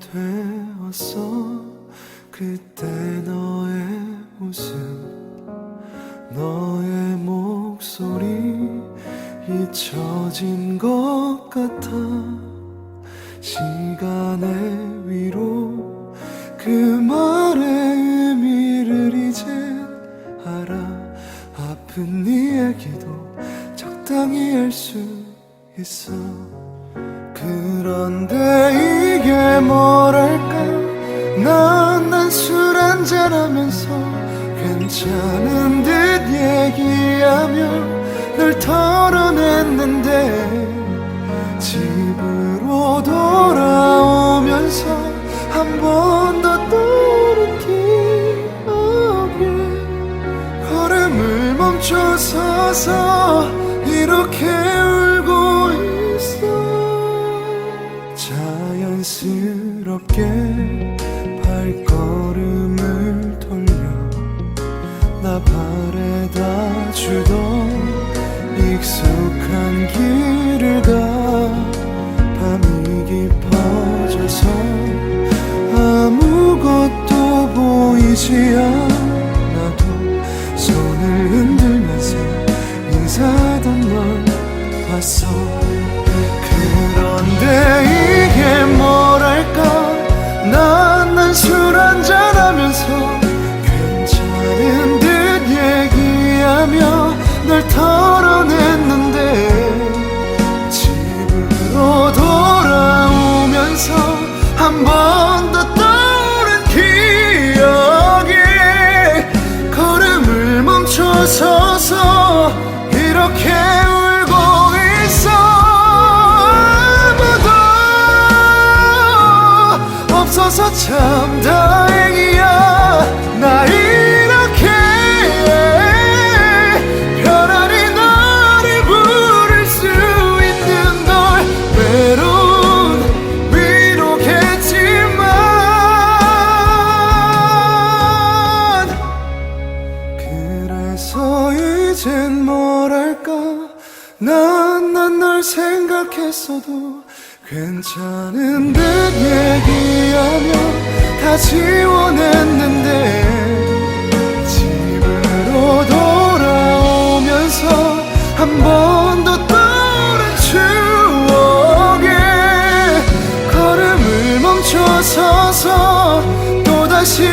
오래되었어 그때 너의 웃음 너의 목소리 잊혀진 것 같아. 시간의 위로 그 말의 의미를 이젠 알아. 아픈 네 얘기도 적당히 할 수 있어 그런데 이게 뭐랄까? 난술 한잔하면서 괜찮은 듯 얘기하며 널 털어냈는데 집으로 돌아오면서 한 번 더 떠오른 기억에 걸음을 멈춰서서 이렇게 울고 있어 자연스럽게 발걸음을 돌려 나 바래다 주던 익숙한 길을 가 밤이 깊어져서 아무것도 보이지 않아도 손을 흔들면서 인사하던 널 봤어 널 털어냈는데 집으로 돌아오면서 한 번 더 떠오른 기억에 걸음을 멈춰서서 이렇게 울고 있어. 아무도 없어서 참다 뭐랄까? 난 난 널 생각했어도 괜찮은 듯 얘기하며 다 지워냈는데 집으로 돌아오면서 한 번 더 떠오른 추억에 걸음을 멈춰서서 또다시